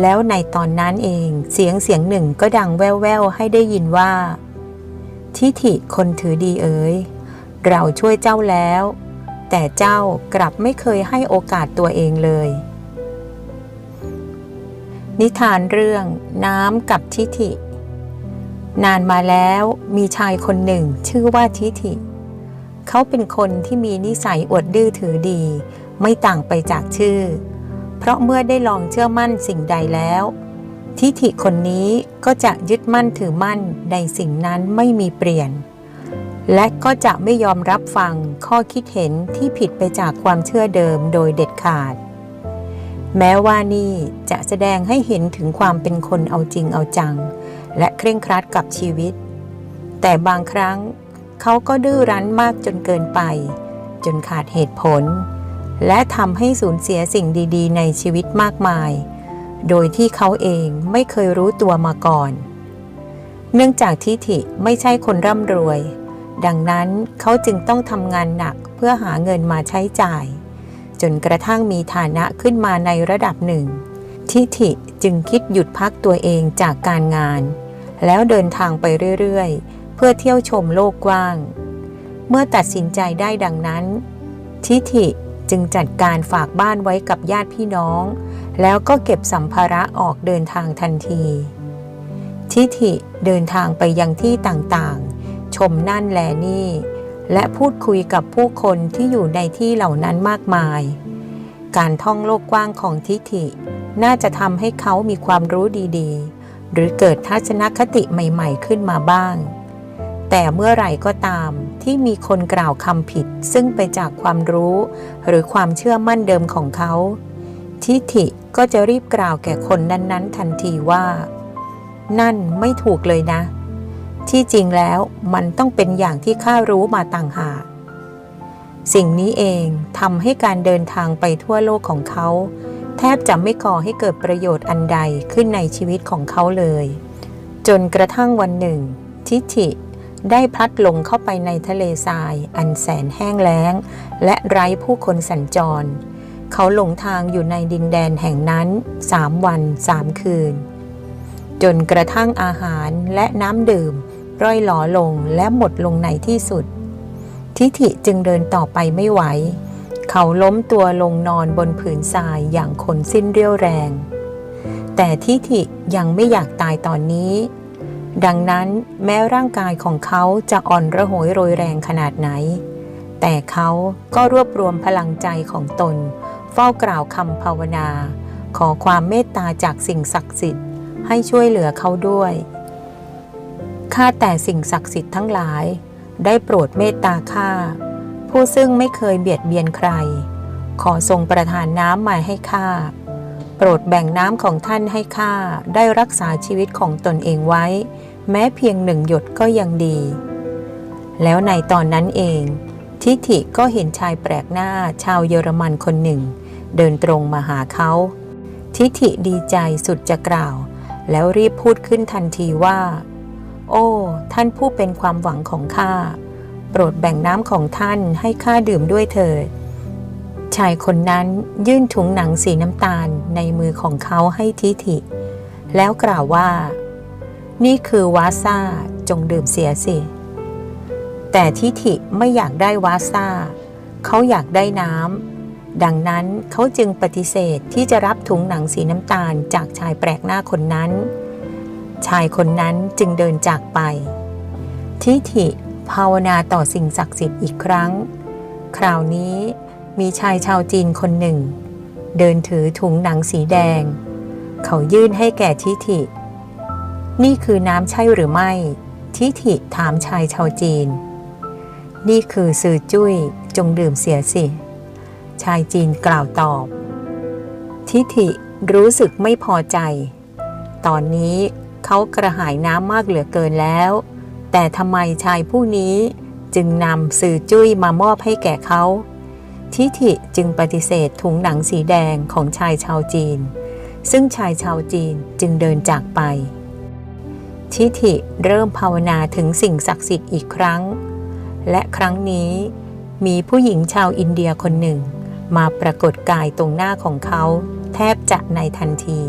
แล้วในตอนนั้นเองเสียงเสียงหนึ่งก็ดังแว่วๆให้ได้ยินว่า ทิฐิคนถือดีเอ๋ยเราช่วยเจ้าแล้ว แต่เจ้ากลับไม่เคยให้โอกาสตัวเองเลย นิทานเรื่องน้ำกับทิฐิ นานมาแล้วมีชายคนหนึ่งชื่อว่าทิฐิ เขาเป็นคนที่มีนิสัยอวดดื้อถือดี ไม่ต่างไปจากชื่อ เพราะเมื่อได้ลองเชื่อมั่นสิ่งใดแล้ว ทิฐิคนนี้ก็จะยึดมั่นถือมั่นในสิ่งนั้นไม่มีเปลี่ยน และก็จะไม่ยอมรับฟังข้อคิดเห็นที่ผิดไปจากความเชื่อเดิมโดยเด็ดขาด แม้ว่านี่จะแสดงให้เห็นถึงความเป็นคนเอาจริงเอาจัง และเคร่งครัดกับชีวิต แต่บางครั้งเขาก็ดื้อรั้นมากจนเกินไป จนขาดเหตุผล และทำให้สูญเสียสิ่งดีๆ ในชีวิตมากมาย โดยที่เขาเองไม่เคยรู้ตัวมาก่อน เนื่องจากทิฐิไม่ใช่คนร่ำรวย ดังนั้นเขาจึงต้องทำงานหนักเพื่อหาเงินมาใช้จ่าย จนกระทั่งมีฐานะขึ้นมาในระดับหนึ่ง ทิฐิจึงคิดหยุดพักตัวเองจากการงาน แล้วเดินทางไปเรื่อยๆ เพื่อเที่ยวชมโลกกว้าง เมื่อตัดสินใจได้ดังนั้น ทิฐิ จึงจัดการฝากบ้านไว้กับญาติพี่น้อง แล้วก็เก็บสัมภาระออกเดินทางทันที ทิฐิเดินทางไปยังที่ต่างๆ ชมนั่นแลนี่ และพูดคุยกับผู้คนที่อยู่ในที่เหล่านั้นมากมาย การท่องโลกกว้างของทิฐิ น่าจะทำให้เขามีความรู้ดีๆ หรือเกิดทัศนคติใหม่ ๆ ขึ้นมาบ้าง แต่เมื่อไหร่ก็ตามที่มีคนกล่าวคำผิด ซึ่งไปจากความรู้ หรือความเชื่อมั่นเดิมของเขา ทิฐิก็จะรีบกล่าวแก่คนนั้นๆ ทันทีว่า นั่นไม่ถูกเลยนะ ที่จริงแล้วมันต้องเป็นอย่างที่ข้ารู้มาต่างหากสิ่งนี้เองทำให้การเดินทางไปทั่วโลกของเขา แทบจะไม่ก่อให้เกิดประโยชน์อันใดขึ้นในชีวิตของเขาเลย จนกระทั่งวันหนึ่ง ทิฐิ ได้พลัดหลงเข้าไปในทะเลทราย อันแสนแห้งแล้ง และไร้ผู้คนสัญจร เขาหลงทางอยู่ในดินแดนแห่งนั้นสามวันสามคืน จนกระทั่งอาหารและน้ำดื่ม ร่อยหลอลงและหมดลงในที่สุด ทิฐิจึงเดินต่อไปไม่ไหว เขาล้มตัวลงนอนบนผืนทรายอย่างคนสิ้นเรี่ยวแรง แต่ทิฐิยังไม่อยากตายตอนนี้ ดังนั้นแม้ร่างกายของเขาจะอ่อนระหยโรยแรงขนาดไหน แต่เขาก็รวบรวมพลังใจของตน เฝ้ากล่าวคำภาวนา ขอความเมตตาจากสิ่งศักดิ์สิทธิ์ให้ช่วยเหลือเขาด้วยข้าแต่สิ่งศักดิ์สิทธิ์ทั้งหลาย ได้โปรดเมตตาข้าผู้ซึ่งไม่เคยเบียดเบียนใคร ขอทรงประทานน้ำมาให้ข้า รดแบ่งน้ำของท่านให้ข้าได้รักษาชีวิตของตนเองไว้ แม้เพียงหนึ่งหยดก็ยังดี แล้วในตอนนั้นเอง ทิฐิก็เห็นชายแปลกหน้าชาวเยอรมันคนหนึ่ง เดินตรงมาหาเขา ทิฐิดีใจสุดจะกล่าว แล้วรีบพูดขึ้นทันทีว่า โอ้ ท่านผู้เป็นความหวังของข้าโปรดแบ่งน้ำของท่านให้ข้าดื่มด้วยเถิด ชายคนนั้นยื่นถุงหนังสีน้ำตาลในมือของเขาให้ทิฐิ แล้วกล่าวว่า นี่คือวาซ่าจงดื่มเสียสิ แต่ทิฐิไม่อยากได้วาซ่า เขาอยากได้น้ำดังนั้นเขาจึงปฏิเสธที่จะรับถุงหนังสีน้ำตาลจากชายแปลกหน้าคนนั้น ชายคนนั้นจึงเดินจากไป ทิฐิภาวนาต่อสิ่งศักดิ์สิทธิ์อีกครั้ง คราวนี้ มีชายชาวจีนคนหนึ่ง เดินถือถุงหนังสีแดง เขายื่นให้แก่ทิฐิ นี่คือน้ำใช่หรือไม่ ทิฐิถามชายชาวจีน นี่คือสื่อจุ้ยจงดื่มเสียสิ ชายจีนกล่าวตอบ ทิฐิรู้สึกไม่พอใจ ตอนนี้เขากระหายน้ำมากเหลือเกินแล้ว แต่ทำไมชายผู้นี้จึงนำสื่อจุ้ยมามอบให้แก่เขา ทิฐิจึงปฏิเสธถุงหนังสีแดงของชายชาวจีน ซึ่งชายชาวจีนจึงเดินจากไป ทิฐิเริ่มภาวนาถึงสิ่งศักดิ์สิทธิ์อีกครั้ง และครั้งนี้มีผู้หญิงชาวอินเดียคนหนึ่ง มาปรากฏกายตรงหน้าของเขาแทบจะในทันที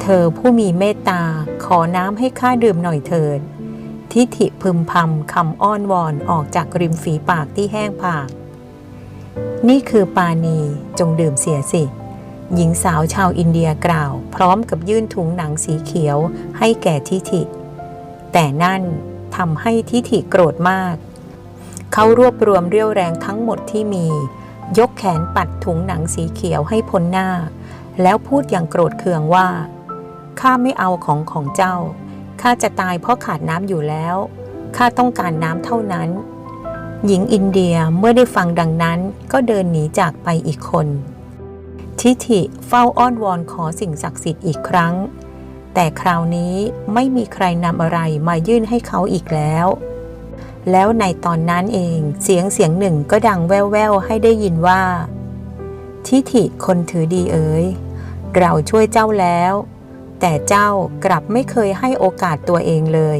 เธอผู้มีเมตตาขอน้ำให้ข้าดื่มหน่อยเถิดทิฐิพึมพำคำอ้อนวอนออกจากริมฝีปากที่แห้งผาก นี่คือปานีจงดื่มเสียสิ หญิงสาวชาวอินเดียกล่าว พร้อมกับยื่นถุงหนังสีเขียวให้แก่ทิฐิ แต่นั่นทำให้ทิฐิโกรธมาก เขารวบรวมเรี่ยวแรงทั้งหมดที่มี ยกแขนปัดถุงหนังสีเขียวให้พ้นหน้า แล้วพูดอย่างโกรธเคืองว่าข้าไม่เอาของของเจ้าข้าจะตายเพราะขาดน้ำอยู่แล้วข้าต้องการน้ำเท่านั้น หญิงอินเดียเมื่อได้ฟังดังนั้นก็เดินหนีจากไปอีกคน ทิฐิเฝ้าอ้อนวอนขอสิ่งศักดิ์สิทธิ์อีกครั้ง แต่คราวนี้ไม่มีใครนำอะไรมายื่นให้เขาอีกแล้ว แล้วในตอนนั้นเองเสียงเสียงหนึ่งก็ดังแว่วๆให้ได้ยินว่า ทิฐิคนถือดีเอ๋ยเราช่วยเจ้าแล้ว แต่เจ้ากลับไม่เคยให้โอกาสตัวเองเลย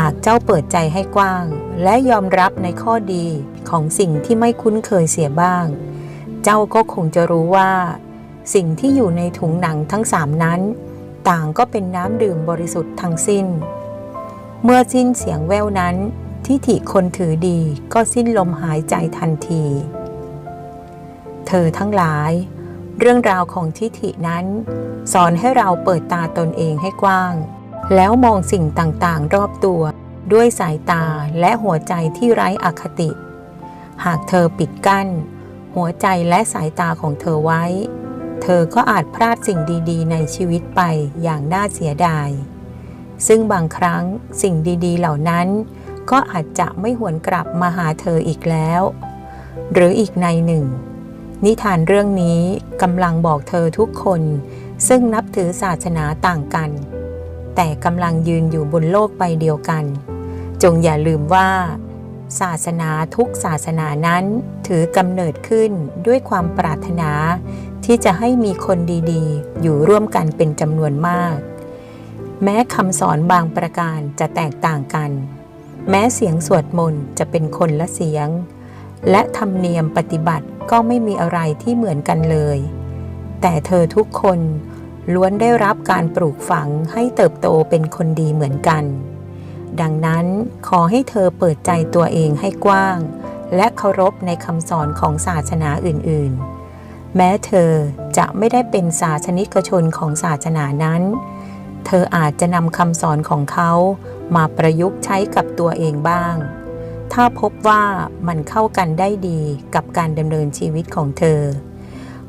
หากเจ้าเปิดใจให้กว้าง และยอมรับในข้อดีของสิ่งที่ไม่คุ้นเคยเสียบ้าง เจ้าก็คงจะรู้ว่า สิ่งที่อยู่ในถุงหนังทั้งสามนั้น ต่างก็เป็นน้ำดื่มบริสุทธิ์ทั้งสิ้น เมื่อสิ้นเสียงแววนั้นทิฐิคนถือดีก็สิ้นลมหายใจทันที เธอทั้งหลาย เรื่องราวของทิฐินั้น สอนให้เราเปิดตาตนเองให้กว้าง แล้วมองสิ่งต่างๆ รอบตัว ด้วยสายตาและหัวใจที่ไร้อคติ หากเธอปิดกั้น หัวใจและสายตาของเธอไว้ เธอก็อาจพลาดสิ่งดีๆ ในชีวิตไปอย่างน่าเสียดาย ซึ่งบางครั้งสิ่งดีๆ เหล่านั้น ก็อาจจะไม่หวนกลับมาหาเธออีกแล้ว หรืออีกในหนึ่ง นิทานเรื่องนี้กำลังบอกเธอทุกคน ซึ่งนับถือศาสนาต่างกัน แต่กำลังยืนอยู่บนโลกใบเดียวกัน จงอย่าลืมว่า ศาสนาทุกศาสนานั้นถือกำเนิดขึ้นด้วยความปรารถนา ที่จะให้มีคนดีๆ อยู่ร่วมกันเป็นจำนวนมาก แม้คำสอนบางประการจะแตกต่างกัน แม้เสียงสวดมนต์จะเป็นคนละเสียง และธรรมเนียมปฏิบัติก็ไม่มีอะไรที่เหมือนกันเลย แต่เธอทุกคน ล้วนได้รับการปลูกฝังให้เติบโตเป็นคนดีเหมือนกัน ดังนั้นขอให้เธอเปิดใจตัวเองให้กว้าง และเคารพในคำสอนของศาสนาอื่นๆ แม้เธอจะไม่ได้เป็นศาสนิกชนของศาสนานั้น เธออาจจะนำคำสอนของเขามาประยุกต์ใช้กับตัวเองบ้าง ถ้าพบว่ามันเข้ากันได้ดีกับการดำเนินชีวิตของเธอ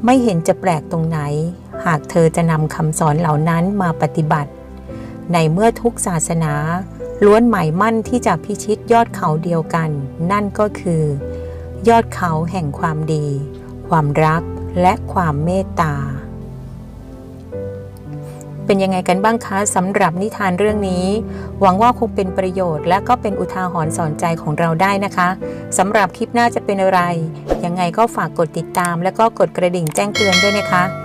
ไม่เห็นจะแปลกตรงไหน หากเธอจะนำคำสอนเหล่านั้นมาปฏิบัติ ในเมื่อทุกศาสนา ล้วนหมายมั่นที่จะพิชิตยอดเขาเดียวกัน นั่นก็คือ ยอดเขาแห่งความดี ความรักและความเมตตา เป็นยังไงกันบ้างคะสำหรับนิทานเรื่องนี้ หวังว่าคงเป็นประโยชน์และก็เป็นอุทาหรณ์สอนใจของเราได้นะคะสำหรับคลิปหน้าจะเป็นอะไร ยังไงก็ฝากกดติดตาม และก็กดกระดิ่งแจ้งเตือนด้วยนะคะ